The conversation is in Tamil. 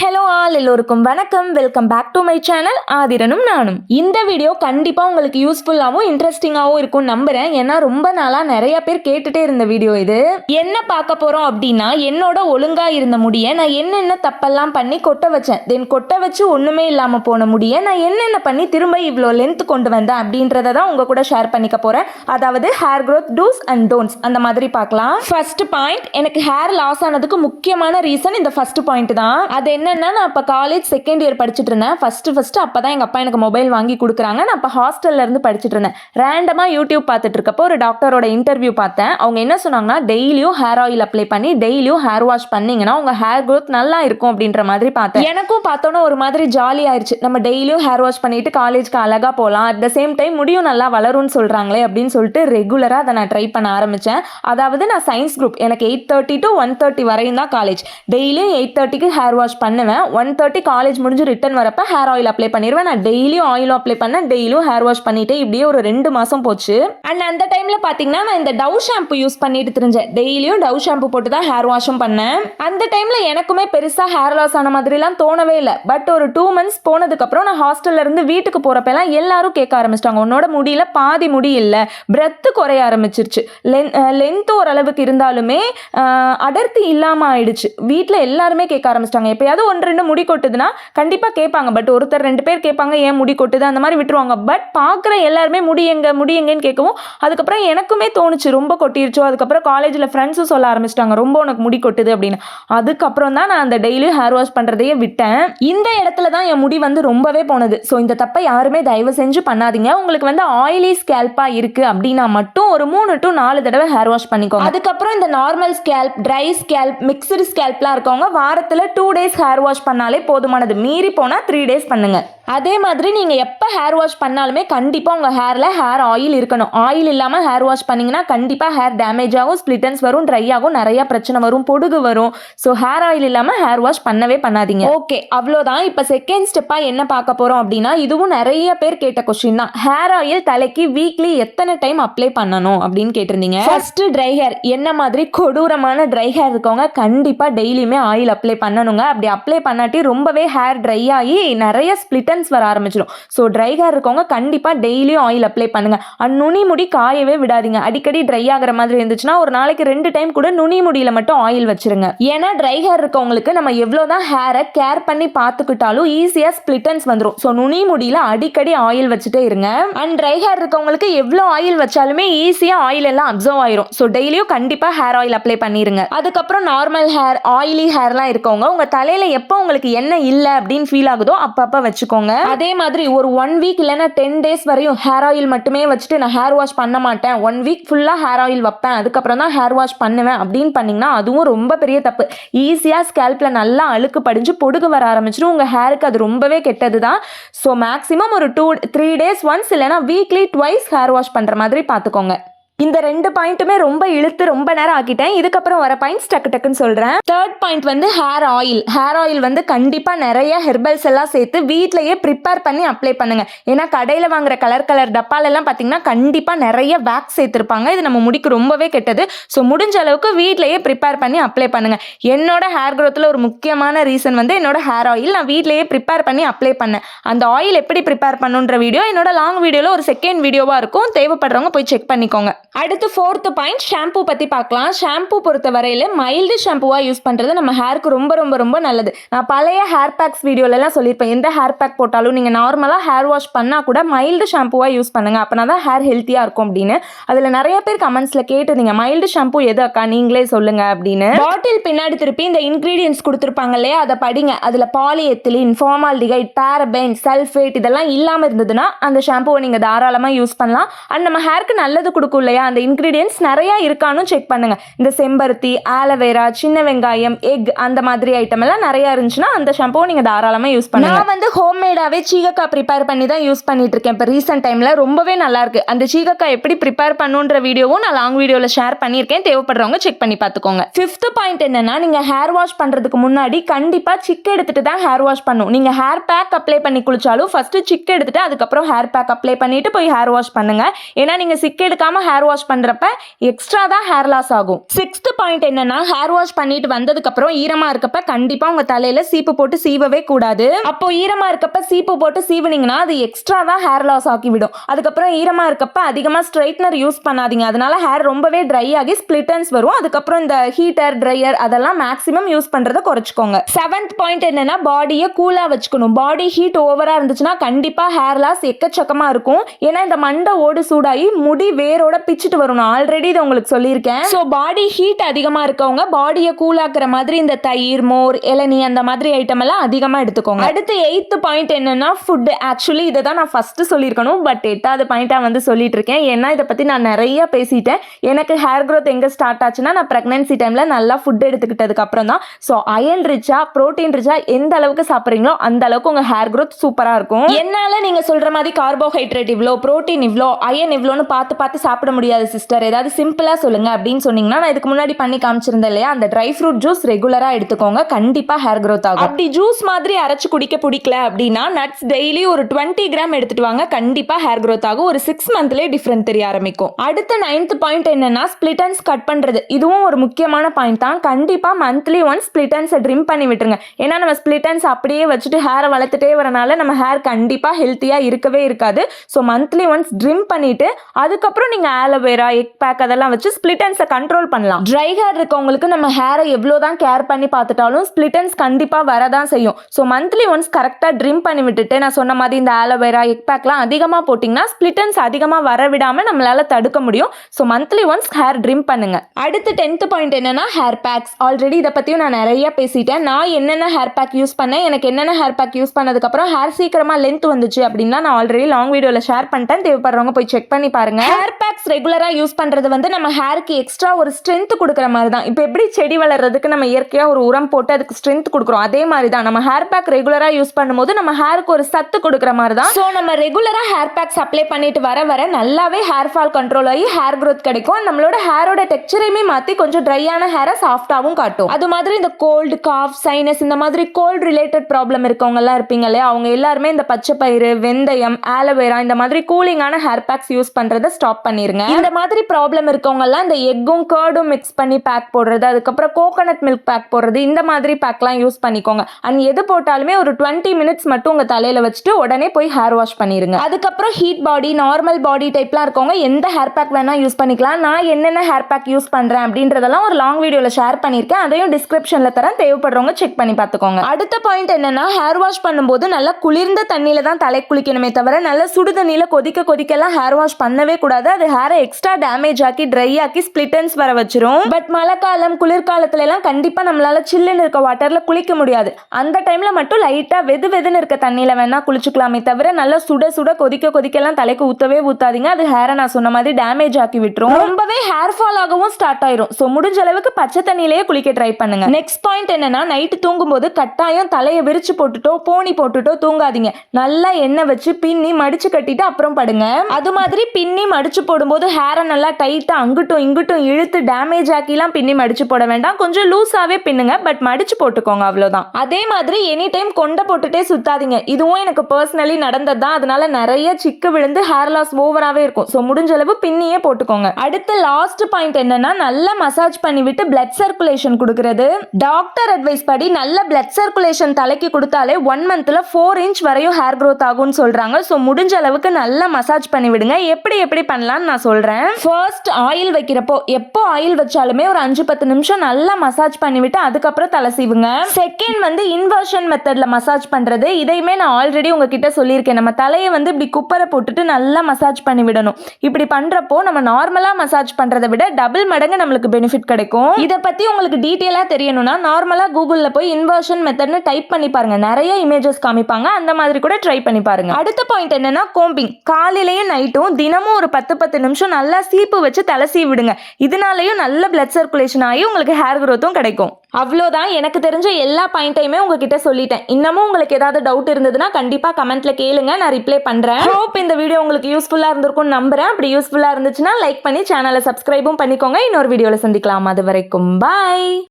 ஹலோ ஆல் எல்லோருக்கும் வணக்கம். Welcome back to my channel ஆதிரனும் நானும். இந்த வீடியோ கண்டிப்பாக உங்களுக்கு யூஸ்ஃபுல்லாகவும் இன்ட்ரெஸ்டிங்காகவும் இருக்கும் நம்புகிறேன் ஏன்னா ரொம்ப நாளாக நிறைய பேர் கேட்டுட்டே இருந்த வீடியோ இது. என்ன பார்க்க போகிறோம் அப்படின்னா என்னோட ஒழுங்காக இருந்த முடியை நான் என்னென்ன தப்பெல்லாம் பண்ணி கொட்ட வச்சேன். தென் கொட்ட வச்சு ஒன்றுமே இல்லாமல் போன முடியை நான் என்னென்ன பண்ணி திரும்ப இவ்வளோ லென்த் கொண்டு வந்தேன் அப்படின்றத தான் உங்கள் கூட ஷேர் பண்ணிக்க போகிறேன் அதாவது hair growth do's and don'ts அந்த மாதிரி பார்க்கலாம். ஃபர்ஸ்ட் பாயிண்ட் எனக்கு ஹேர் லாஸ் ஆனதுக்கு முக்கியமான ரீசன் இந்த ஃபர்ஸ்ட் பாயிண்ட் தான். அது என்னென்னா நான் இப்போ காலேஜ் செகண்ட் இயர் படிச்சுட்டு இருந்தேன். ஃபஸ்ட்டு ஃபஸ்ட்டு அப்போ தான் எங்கள் அப்பா எனக்கு மொபைல் வாங்கி கொடுக்குறாங்க. நான் அப்போ ஹாஸ்டல்லேருந்து படிச்சுட்டு இருந்தேன். ரேண்டமாக யூடியூப் பார்த்துட்டு இருக்கப்போ ஒரு டாக்டரோட இன்டர்வியூ பார்த்தேன். அவங்க என்ன சொன்னாங்கன்னா டெய்லியும் ஹேர் ஆயில் அப்ளை பண்ணி டெய்லியும் ஹேர் வாஷ் பண்ணிங்கன்னா உங்கள் ஹேர் க்ரோத் நல்லா இருக்கும் அப்படின்ற மாதிரி பார்த்தேன். எனக்கும் பார்த்தோன்னா ஒரு மாதிரி ஜாலி ஆயிடுச்சு நம்ம டெய்லியும் ஹேர் வாஷ் பண்ணிட்டு காலேஜ்க்கு அழகாக போகலாம். அட் த சேம் டைம் முடியும் நல்லா வளரும்னு சொல்கிறாங்களே அப்படின்னு சொல்லிட்டு ரெகுலராக அதை நான் ட்ரை பண்ண ஆரம்பித்தேன் அதாவது நான் சயின்ஸ் குரூப் எனக்கு eight thirty to one thirty வரையும் தான் காலேஜ் டெய்லியும் எயிட் தேர்ட்டிக்கு ஹேர் வாஷ் பண்ணுவேன். ஒன் தேர்ட்டி காலேஜ் முடிஞ்சு ரிட்டர்ன் வரப்போ ஹேர் ஆயில் அப்ளை பண்ணிடுவேன் நான் டெய்லியும் ஆயிலும் அப்ளை பண்ணேன். டெய்லியும் ஹேர் வாஷ் பண்ணிட்டு இப்படியே ஒரு ரெண்டு மாதம் போச்சு. அண்ட் அந்த டைமில் பார்த்தீங்கன்னா நான் இந்த டவ் ஷாம்பு யூஸ் பண்ணிட்டு தெரிஞ்சேன். டெய்லியும் டவ் ஷாம்பு போட்டு தான் ஹேர் வாஷும் பண்ணேன். அந்த டைமில் எனக்குமே பெருசாக ஹேர் லாஸ் ஆன மாதிரிலாம் தோணவே இல்லை. பட் ஒரு டூ மந்த்ஸ் போனதுக்கப்புறம் நான் ஹாஸ்டல்ல இருந்து வீட்டுக்கு போகிறப்பெல்லாம் எல்லாரும் கேட்க ஆரம்பிச்சிட்டாங்க. உன்னோட முடியல பாதி முடி இல்லை. பிரெத்து குறைய ஆரம்பிச்சிருச்சு. லென்த் ஓரளவுக்கு இருந்தாலுமே அடர்த்தி இல்லாமல் ஆயிடுச்சு. வீட்டில் எல்லாருமே கேட்க ஆரம்பிச்சிட்டாங்க. எப்பயாவது ஒன்று ரெண்டு முடி கொட்டுதுன்னா கண்டிப்பாக கேட்பாங்க. பட் ஒருத்தர் ரெண்டு பேர் கேட்பாங்க ஏன் முடி கொட்டுது? அந்த மாதிரி விட்டுருவாங்க. பட் பார்க்குற எல்லாருமே முடி எங்க? முடி எங்கன்னு கேட்கவும் அதுக்கப்புறம் எனக்குமே தோணுச்சு ரொம்ப கொட்டிருச்சோ அதுக்கப்புறம் காலேஜில் ஃப்ரெண்ட்ஸும் சொல்ல ஆரம்பிச்சிட்டாங்க ரொம்ப உனக்கு முடி கொட்டுது அப்படின்னு. அதுக்கப்புறம் தான் நான் அந்த டெய்லியும் ஹேர் வாஷ் பண்ணுறதையே விட்டேன். இந்த இடத்துல தான் என் முடி வந்து ரொம்பவே போனது. ஸோ இந்த தப்பை யாருமே தயவு செஞ்சு பண்ணாதீங்க. உங்களுக்கு வந்து ஆயிலி ஸ்கேல்பாக இருக்குது அப்படின்னா மட்டும் ஒரு மூணு டு நாலு தடவை ஹேர் வாஷ் பண்ணிக்கோங்க. அதுக்கப்புறம் இந்த normal scalp dry scalp mixed ஸ்கேல்ப்லாம் இருக்கவங்க வாரத்தில் two days hair hair wash பண்ணாலே போதுமானது. மீறி போனால் த்ரீ டேஸ் பண்ணுங்க. அதே மாதிரி நீங்கள் எப்போ ஹேர் வாஷ் பண்ணாலுமே கண்டிப்பாக உங்கள் ஹேரில் ஹேர் ஆயில் இருக்கணும். ஆயில் இல்லாமல் ஹேர் வாஷ் பண்ணிங்கன்னா கண்டிப்பாக ஹேர் டேமேஜ் ஆகும் ஸ்ப்ளிட்டன்ஸ் வரும் ட்ரை ஆகும் நிறைய பிரச்சனை வரும் பொடுகு வரும். ஸோ ஹேர் ஆயில் இல்லாமல் ஹேர் வாஷ் பண்ணவே பண்ணாதீங்க. ஓகே அவ்வளோதான் இப்போ செகண்ட் ஸ்டெப்பாக என்ன பார்க்க போகிறோம் அப்படின்னா இதுவும் நிறைய பேர் கேட்ட கொஸ்டின் தான். ஹேர் ஆயில் தலைக்கு வீக்லி எத்தனை டைம் அப்ளை பண்ணணும் அப்படின்னு கேட்டிருந்தீங்க. ஃபர்ஸ்ட் ட்ரை ஹேர் என்ன மாதிரி கொடூரமான ட்ரை ஹேர் இருக்கவங்க கண்டிப்பாக டெய்லியுமே ஆயில் அப்ளை பண்ணணுங்க. அப்படி அப்ளை பண்ணாட்டி ரொம்பவே ஹேர் ட்ரை ஆகி நிறைய ஸ்ப்ளிட்டன்ஸ் வர ஆரம்பிச்சிடும். ஸோ ட்ரை ஹேர் இருக்கவங்க கண்டிப்பாக டெய்லியும் ஆயில் அப்ளை பண்ணுங்கள் அண்ட் நுனி முடி காயவே விடாதீங்க. அடிக்கடி ட்ரை ஆகிற மாதிரி இருந்துச்சுன்னா ஒரு நாளைக்கு ரெண்டு டைம் கூட நுனி முடியில மட்டும் ஆயில் வச்சிருங்க. ஏன்னா ட்ரை ஹேர் இருக்கவங்களுக்கு நம்ம எவ்வளோ தான் ஹேரை கேர் பண்ணி பார்த்துக்கிட்டாலும் ஈஸியாக ஸ்ப்ளிட்டன்ஸ் வந்துடும் ஸோ நுனி முடியில அடிக்கடி ஆயில் வச்சுட்டே இருங்க. அண்ட் ட்ரை ஹேர் இருக்கவங்களுக்கு எவ்வளோ ஆயில் வச்சாலுமே ஈஸியாக ஆயில் எல்லாம் அப்சர்வ் ஆயிரும். ஸோ டெய்லியும் கண்டிப்பாக ஹேர் ஆயில் அப்ளை பண்ணிருங்க. அதுக்கப்புறம் நார்மல் ஹேர் ஆயிலி ஹேர்லாம் இருக்கவங்க உங்கள் தலையில் எப்போ உங்களுக்கு எண்ணெய் இல்லை அப்படின்னு ஃபீல் ஆகுதோ அப்பப்போ வச்சுக்கோங்க. அதே மாதிரி ஒரு ஒன் வீக் இல்லைன்னா டென் டேஸ் வரையும் ஹேர் ஆயில் மட்டுமே வச்சுட்டு நான் ஹேர் வாஷ் பண்ண மாட்டேன். ஒன் வீக் ஃபுல்லாக ஹேர் ஆயில் வைப்பேன். அதுக்கப்புறம் தான் ஹேர் வாஷ் பண்ணுவேன் அப்படின்னு பண்ணிங்கன்னா அதுவும் ரொம்ப பெரிய தப்பு. ஈஸியாக ஸ்கேல்பில் நல்லா அழுக்கு படிஞ்சு பொடுகு வர ஆரம்பிச்சிடும் உங்கள் ஹேருக்கு அது ரொம்பவே கெட்டது தான் ஸோ மேக்ஸிமம் ஒரு டூ த்ரீ டேஸ் ஒன்ஸ் இல்லைனா வீக்லி ட்வைஸ் ஹேர் வாஷ் பண்ணுற மாதிரி பார்த்துக்கோங்க. இந்த ரெண்டு பாயிண்ட்டுமே ரொம்ப இழுத்து ரொம்ப நேரம் ஆக்கிட்டேன். இதுக்கப்புறம் வர பாயிண்ட்ஸ் டக்கு டக்குன்னு சொல்கிறேன் தேர்ட் பாயிண்ட் வந்து ஹேர் ஆயில் ஹேர் ஆயில் வந்து கண்டிப்பாக நிறைய ஹெர்பல்ஸ் எல்லாம் சேர்த்து வீட்லேயே ப்ரிப்பேர் பண்ணி அப்ளை பண்ணுங்க. ஏன்னா கடையில் வாங்குற கலர் கலர் டப்பாலெல்லாம் பார்த்தீங்கன்னா கண்டிப்பாக நிறைய வேக்ஸ் சேர்த்துருப்பாங்க. இது நம்ம முடிக்கு ரொம்பவே கெட்டது. ஸோ முடிஞ்ச அளவுக்கு வீட்லேயே ப்ரிப்பேர் பண்ணி அப்ளை பண்ணுங்க. என்னோட ஹேர் க்ரோத்தில் ஒரு முக்கியமான ரீசன் வந்து என்னோட ஹேர் ஆயில் நான் வீட்லேயே ப்ரிப்பேர் பண்ணி அப்ளை பண்ணேன். அந்த ஆயில் எப்படி ப்ரிப்பேர் பண்ணுன்ற வீடியோ என்னோட லாங் வீடியோவில் ஒரு செகண்ட் வீடியோவாக இருக்கும். தேவைப்படுறவங்க போய் செக் பண்ணிக்கோங்க. அடுத்து ஃபோர்த்து பாயிண்ட் ஷாம்பு பற்றி பார்க்கலாம். ஷாம்பு பொறுத்த வரையில் மைல்டு ஷாம்புவாக யூஸ் பண்ணுறது நம்ம ஹேருக்கு ரொம்ப ரொம்ப ரொம்ப நல்லது. நான் பழைய ஹேர் பேக்ஸ் வீடியோலலாம் சொல்லியிருப்பேன். எந்த ஹேர் பேக் போட்டாலும் நீங்கள் நார்மலாக ஹேர் வாஷ் பண்ணால் கூட மைல்டு ஷாம்புவாக யூஸ் பண்ணுங்க. அப்போனா தான் ஹேர் ஹெல்த்தியாக இருக்கும் அப்படின்னு. அதில் நிறைய பேர் கமெண்ட்ஸில் கேட்டுருந்தீங்க. மைல்டு ஷாம்பு எது அக்கா? நீங்களே சொல்லுங்கள் அப்படின்னு. பாட்டில் பின்னாடி திருப்பி இந்த இன்க்ரீடியன்ஸ் கொடுத்துருப்பாங்க இல்லையா? அதை படிங்க. அதில் பாலிஎத்திலின் ஃபார்மால்டிகைட் பேரபென் சல்ஃபேட் இதெல்லாம் இல்லாமல் இருந்ததுன்னா அந்த ஷாம்புவை நீங்கள் தாராளமாக யூஸ் பண்ணலாம். அண்ட் நம்ம ஹேருக்கு நல்லது கொடுக்கும் இல்லையா? அந்த இன்க்ரீடியன்ஸ் நிறைய இருக்கான்னு செக் பண்ணுங்க. இந்த செம்பருத்தி ஆலோவேரா சின்ன வெங்காயம் எக் அந்த மாதிரி ஐட்டம் எல்லாம் நிறைய இருந்துச்சுன்னா அந்த ஷாம்புவை நீங்கள் தாராளமாக யூஸ் பண்ணுங்க. நான் வந்து ஹோம்மேடாகவே சீகக்காய் ப்ரிப்பேர் பண்ணி தான் யூஸ் பண்ணிட்டு இருக்கேன். இப்போ ரீசெண்ட் டைமில் ரொம்பவே நல்லா இருக்கு. அந்த சீகக்காய் எப்படி ப்ரிப்பேர் பண்ணுன்ற வீடியோவும் நான் லாங் வீடியோவில் ஷேர் பண்ணியிருக்கேன். தேவைப்படுறவங்க செக் பண்ணி பார்த்துக்கோங்க. ஃபிஃப்த் பாயிண்ட் என்னன்னா நீங்கள் ஹேர் வாஷ் பண்ணுறதுக்கு முன்னாடி கண்டிப்பாக சிக்கு எடுத்துட்டு தான் ஹேர் வாஷ் பண்ணும் நீங்கள் ஹேர் பேக் அப்ளை பண்ணி குளிச்சாலும் ஃபர்ஸ்ட் சிக்கு எடுத்துட்டு அதுக்கப்புறம் ஹேர் பேக் அப்ளை பண்ணிட்டு போய் ஹேர் வாஷ் பண்ணுங்க. ஏன்னா நீங்கள் சிக்கு எடுக்காம ஹேர் வாஷ் வாஷ் பண்ணுறப்ப எக்ஸ்ட்ரா தான் ஹேர் லாஸ் ஆகும். சிக்ஸ்த் பாயிண்ட் என்னன்னா ஹேர் வாஷ் பண்ணிட்டு வந்ததுக்கப்புறம் ஈரமாக ஈரமா இருக்கப்ப கண்டிப்பாக உங்கள் தலையில் சீப்பு போட்டு சீவவே கூடாது. அப்போ ஈரமா இருக்கப்ப சீப்பு போட்டு சீவுனீங்கன்னா அது எக்ஸ்ட்ரா தான் ஹேர் லாஸ் ஆக்கி விடும். அதுக்கப்புறம் ஈரமாக இருக்கப்ப அதிகமாக ஸ்ட்ரைட்னர் யூஸ் பண்ணாதீங்க. அதனால ஹேர் ரொம்பவே ட்ரை ஆகி ஸ்பிளிட்டன்ஸ் வரும். அதுக்கப்புறம் இந்த ஹீட்டர் ட்ரையர் அதெல்லாம் மேக்ஸிமம் யூஸ் பண்ணுறத குறைச்சிக்கோங்க. செவன்த் பாயிண்ட் என்னன்னா பாடியை கூலாக வச்சுக்கணும். பாடி ஹீட் ஓவராக இருந்துச்சுன்னா கண்டிப்பாக ஹேர் லாஸ் எக்கச்சக்கமாக இருக்கும். ஏன்னா இந்த மண்டை ஓடு சூடாகி முடி வேரோட பிச்சுட்டு வரும் நான் ஆல்ரெடி இதை உங்களுக்கு சொல்லியிருக்கேன். ஸோ பாடி ஹீட் அதிகமாக இருக்கவங்க பாடியை கூலாக்குற மாதிரி இந்த தயிர் மோர் இளநீ அந்த மாதிரி ஐட்டம் எல்லாம் அதிகமாக எடுத்துக்கோங்க. அடுத்து எயித்து பாயிண்ட் என்னன்னா ஃபுட்டு ஆக்சுவலி இதை தான் நான் ஃபர்ஸ்ட் சொல்லியிருக்கணும். பட் எட்டாவது பாயிண்ட்டாக வந்து சொல்லிட்டு இருக்கேன் ஏன்னா இதை பற்றி நான் நிறைய பேசிட்டேன். எனக்கு ஹேர் க்ரோத் எங்கே ஸ்டார்ட் ஆச்சுன்னா நான் ப்ரெக்னன்சி டைமில் நல்லா ஃபுட் எடுத்துக்கிட்டதுக்கு அப்புறம் தான். ஸோ அயன் ரிச்சா ப்ரோட்டீன் ரிச்சா எந்த அளவுக்கு சாப்பிட்றீங்களோ அந்த அளவுக்கு உங்கள் ஹேர் க்ரோத் சூப்பராக இருக்கும். என்னால் நீங்கள் சொல்கிற மாதிரி கார்போஹைட்ரேட் இவ்வளோ ப்ரோட்டீன் இவ்வளோ அயன் இவ்வளோன்னு பார்த்து பார்த்து சாப்பிட முடியும். முடியாது சிஸ்டர் ஏதாவது சிம்பிளா சொல்லுங்க அப்படின்னு சொன்னீங்கன்னா நான் இதுக்கு முன்னாடி பண்ணி காமிச்சிருந்தேன் இல்லையா? அந்த ட்ரை ஃப்ரூட் ஜூஸ் ரெகுலரா எடுத்துக்கோங்க. கண்டிப்பாக ஹேர் க்ரோத் ஆகும். அப்படி ஜூஸ் மாதிரி அரைச்சு குடிக்க பிடிக்கல அப்படின்னா நட்ஸ் டெய்லி ஒரு டுவெண்ட்டி கிராம் எடுத்துட்டு வாங்க. கண்டிப்பாக ஹேர் க்ரோத் ஆகும். ஒரு சிக்ஸ் மந்த்லேயே டிஃப்ரெண்ட் தெரிய ஆரம்பிக்கும். அடுத்த நைன்த் பாயிண்ட் என்னன்னா ஸ்பிளிட்டன்ஸ் கட் பண்ணுறது இதுவும் ஒரு முக்கியமான பாயிண்ட் தான். கண்டிப்பாக மந்த்லி ஒன்ஸ் ஸ்பிளிட்டன்ஸை ட்ரிம் பண்ணி விட்டுருங்க. ஏன்னா நம்ம ஸ்பிளிட்டன்ஸ் அப்படியே வச்சுட்டு ஹேரை வளர்த்துட்டே வரனால நம்ம ஹேர் கண்டிப்பாக ஹெல்த்தியாக இருக்கவே இருக்காது. ஸோ மந்த்லி ஒன்ஸ் ட்ரிம் பண்ணிட்டு அதுக்கப்புறம் நீங்க ஆலோவேரா எக் பேக் அதெல்லாம் வச்சு ஸ்பிளிட்டன்ஸை கண்ட்ரோல் பண்ணலாம். ட்ரை ஹேர் இருக்கவங்களுக்கு நம்ம ஹேரை எவ்வளோ தான் கேர் பண்ணி பார்த்துட்டாலும் ஸ்பிளிட்டன்ஸ் கண்டிப்பாக வரதான் செய்யும். ஸோ மந்த்லி ஒன்ஸ் கரெக்டாக ட்ரிம் பண்ணி விட்டுட்டு நான் சொன்ன மாதிரி இந்த ஆலோவேரா எக் பேக்லாம் அதிகமாக போட்டிங்கன்னா ஸ்பிளிட்டன்ஸ் அதிகமாக வர விடாமல் நம்மளால் தடுக்க முடியும். So monthly once hair trim பண்ணுங்க. அடுத்து டென்த் பாயிண்ட் என்னன்னா ஹேர் பேக்ஸ் ஆல்ரெடி இதை பற்றியும் நான் நிறைய பேசிட்டேன். நான் என்னென்ன ஹேர் பேக் யூஸ் பண்ணேன் எனக்கு என்னென்ன ஹேர் பேக் யூஸ் பண்ணதுக்கப்புறம் ஹேர் சீக்கிரமாக லென்த் வந்துச்சு அப்படின்னா நான் ஆல்ரெடி லாங் வீடியோவில் ஷேர் பண்ணிட்டேன். தேவைப்படுறவங்க போய் செக் பண்ணி பாருங்க. ஹேர் பேக்ஸ் ரெகுலராக யூஸ் பண்ணுறது வந்து நம்ம ஹேருக்கு எக்ஸ்ட்ரா ஒரு ஸ்ட்ரென்த் கொடுக்குற மாதிரி தான். இப்போ எப்படி செடி வளர்றதுக்கு நம்ம இயற்கையாக ஒரு உரம் போட்டு அதுக்கு ஸ்ட்ரென்த் கொடுக்குறோம்? அதே மாதிரி தான். நம்ம ஹேர் பேக் ரெகுலராக யூஸ் பண்ணும்போது நம்ம ஹேருக்கு ஒரு சத்து கொடுக்குற மாதிரி தான். ஸோ நம்ம ரெகுலராக ஹேர் பேக்ஸ் அப்ளை பண்ணிட்டு வர வர நல்லாவே ஹேர் ஃபால் கண்ட்ரோல் ஆகி ஹேர் க்ரோத் கிடைக்கும். நம்மளோட ஹேரோட டெக்ஸ்சரையுமே மாற்றி கொஞ்சம் ட்ரையான ஹேரை சாஃப்டாகவும் காட்டும். அது மாதிரி இந்த கோல்டு காஃப் சைனஸ் இந்த மாதிரி கோல்டு ரிலேட்டட் ப்ராப்ளம் இருக்கவங்கலாம் இருப்பீங்க இல்லையா? அவங்க எல்லாருமே இந்த பச்சை பயிறு வெந்தயம் ஆலோவேரா இந்த மாதிரி கூலிங்கான ஹேர் பேக்ஸ் யூஸ் பண்ணுறதை ஸ்டாப் பண்ணிருங்க. இந்த மாதிரி ப்ராப்ளம் இருக்கவங்கலாம் இந்த எக்கும் கேர்டும் மிக்ஸ் பண்ணி பேக் போடுறது அதுக்கப்புறம் கோகனட் மில்க் பேக் போடுறது இந்த மாதிரி பேக்லாம் யூஸ் பண்ணிக்கோங்க. அண்ட் எது போட்டாலுமே ஒரு டுவெண்ட்டி மினிட்ஸ் மட்டும் உங்க தலையில வச்சுட்டு உடனே போய் ஹேர் வாஷ் பண்ணிருங்க. அதுக்கப்புறம் ஹீட் பாடி நார்மல் பாடி டைப்லாம் இருக்கவங்க எந்த ஹேர் பேக் வேணா யூஸ் பண்ணிக்கலாம். நான் என்னென்ன ஹேர் பேக் யூஸ் பண்றேன் அப்படின்றதெல்லாம் ஒரு லாங் வீடியோல ஷேர் பண்ணியிருக்கேன். அதையும் டிஸ்கிரிப்ஷன்ல தரேன். தேவைப்படுறவங்க செக் பண்ணி பார்த்துக்கோங்க. அடுத்த பாயிண்ட் என்னன்னா ஹேர் வாஷ் பண்ணும்போது நல்லா குளிர்ந்த தண்ணியில தான் தலை குளிக்கணுமே தவிர நல்ல சுடு தண்ணியில கொதிக்க கொதிக்கலாம் ஹேர் வாஷ் பண்ணவே கூடாது. அது ஹேரை எக்ஸ்ட்ரா டேமேஜ் ஆக்கி ட்ரை ஆக்கி ஸ்பிளிட்டன்ஸ் வர வச்சிரும். பட் மழைக்காலம் குளிர்காலத்துல எல்லாம் கண்டிப்பா நம்மளால சில்லுன்னு இருக்க வாட்டர்ல குளிக்க முடியாது. அந்த டைம்ல மட்டும் லைட்டா வெது வெதுன்னு இருக்க தண்ணியில வேணா குளிச்சுக்கலாமே தவிர நல்லா சுட சுட கொதிக்க கொதிக்கலாம் தலைக்கு ஊத்தவே ஊத்தாதீங்க. அது ஹேரை நான் சொன்ன மாதிரி டேமேஜ் ஆக்கி விட்டுரும். ரொம்பவே ஹேர் ஃபால் ஆகவும் ஸ்டார்ட் ஆயிரும். ஸோ முடிஞ்ச அளவுக்கு பச்சை தண்ணியிலேயே குளிக்க ட்ரை பண்ணுங்க. நெக்ஸ்ட் பாயிண்ட் என்னன்னா நைட்டு தூங்கும்போது கட்டாயம் தலையை விரிச்சு போட்டுட்டோ போனி போட்டுட்டோ தூங்காதீங்க. நல்லா எண்ணெய் வச்சு பின்னி மடிச்சு கட்டிட்டு அப்புறம் படுங்க. அது மாதிரி பின்னி மடிச்சு போடும்போது ஹேரை நல்லா டைட்டாக அங்கிட்டும் இங்கிட்டும் இழுத்து டேமேஜ் ஆக்கிலாம் பின்னி மடிச்சு போட வேண்டாம். கொஞ்சம் லூஸாகவே பின்னுங்க பட் மடிச்சு போட்டுக்கோங்க அவ்வளோதான் அதே மாதிரி எனி டைம் கொண்டை போட்டுட்டே சுத்தாதீங்க. இதுவும் எனக்கு பர்சனலி நடந்தது தான் அதனால நிறைய சிக்கு விழுந்து ஹேர் லாஸ் ஓவராகவே இருக்கும். ஸோ முடிஞ்ச அளவு பின்னியே போட்டுக்கோங்க. அடுத்து லாஸ்ட் பாயிண்ட் என்னன்னா நல்லா மசாஜ் பண்ணிவிட்டு பிளட் சர்க்குலேஷன் கொடுக்கறது. டாக்டர் அட்வைஸ் படி நல்ல பிளட் சர்க்குலேஷன் தலைக்கு கொடுத்தாலே ஒன் மந்த்ல ஃபோர் இன்ச் வரையும் ஹேர் க்ரோத் ஆகும்னு சொல்றாங்க. ஸோ முடிஞ்ச அளவுக்கு நல்லா மசாஜ் பண்ணி விடுங்க எப்படி எப்படி பண்ணலாம்னு நான் சொல்கிறேன் ஃபர்ஸ்ட் ஆயில் வைக்கிறப்போ எப்போ ஆயில் வச்சாலுமே ஒரு அஞ்சு பத்து நிமிஷம் நல்லா மசாஜ் பண்ணிவிட்டு அதுக்கப்புறம் தலை சீவுங்க. செகண்ட் வந்து இன்வர்ஷன் மெத்தடில் மசாஜ் பண்ணுறது இதையுமே நான் ஆல்ரெடி உங்ககிட்ட சொல்லியிருக்கேன். நம்ம தலையை வந்து இப்படி குப்பரை போட்டுட்டு நல்லா மசாஜ் பண்ணி விடணும் இப்படி பண்ணுறப்போ நம்ம நார்மலாக மசாஜ் பண்ணுறதை விட டபுள் மடங்கு நம்மளுக்கு பெனிஃபிட் கிடைக்கும். இதை பற்றி உங்களுக்கு டீட்டெயிலாக தெரியணும்னா நார்மலாக கூகுளில் போய் இன்வர்ஷன் மெத்தட்னு டைப் பண்ணி பாருங்க. நிறைய இமேஜஸ் காமிப்பாங்க. அந்த மாதிரி கூட ட்ரை பண்ணி பாருங்க. அடுத்த பாயிண்ட் என்னன்னா கோம்பிங் காலையிலையும் நைட்டும் தினமும் ஒரு பத்து பத்து நிமிஷம் நல்லா சீப்பு வச்சு தலை விடுங்க. இதனாலையும் நல்ல பிளட் சர்க்குலேஷன் ஆகி உங்களுக்கு ஹேர் க்ரோத்தும் கிடைக்கும். அவ்வளோதான். எனக்கு தெரிஞ்ச எல்லா பாயிண்ட்டையுமே உங்ககிட்ட சொல்லிட்டேன். இன்னமும் உங்களுக்கு ஏதாவது டவுட் இருந்ததுன்னா கண்டிப்பாக கமெண்ட்ல கேளுங்க. நான் ரிப்ளை பண்றேன். ஹோப் இந்த வீடியோ உங்களுக்கு யூஸ்ஃபுல்லாக இருந்திருக்கும்னு நம்புறேன். அப்படி யூஸ்ஃபுல்லாக இருந்துச்சுன்னா லைக் பண்ணி சேனலை சப்ஸ்கிரைபும் பண்ணிக்கோங்க. இன்னொரு வீடியோவில் சந்திக்கலாம். அது வரைக்கும் பாய்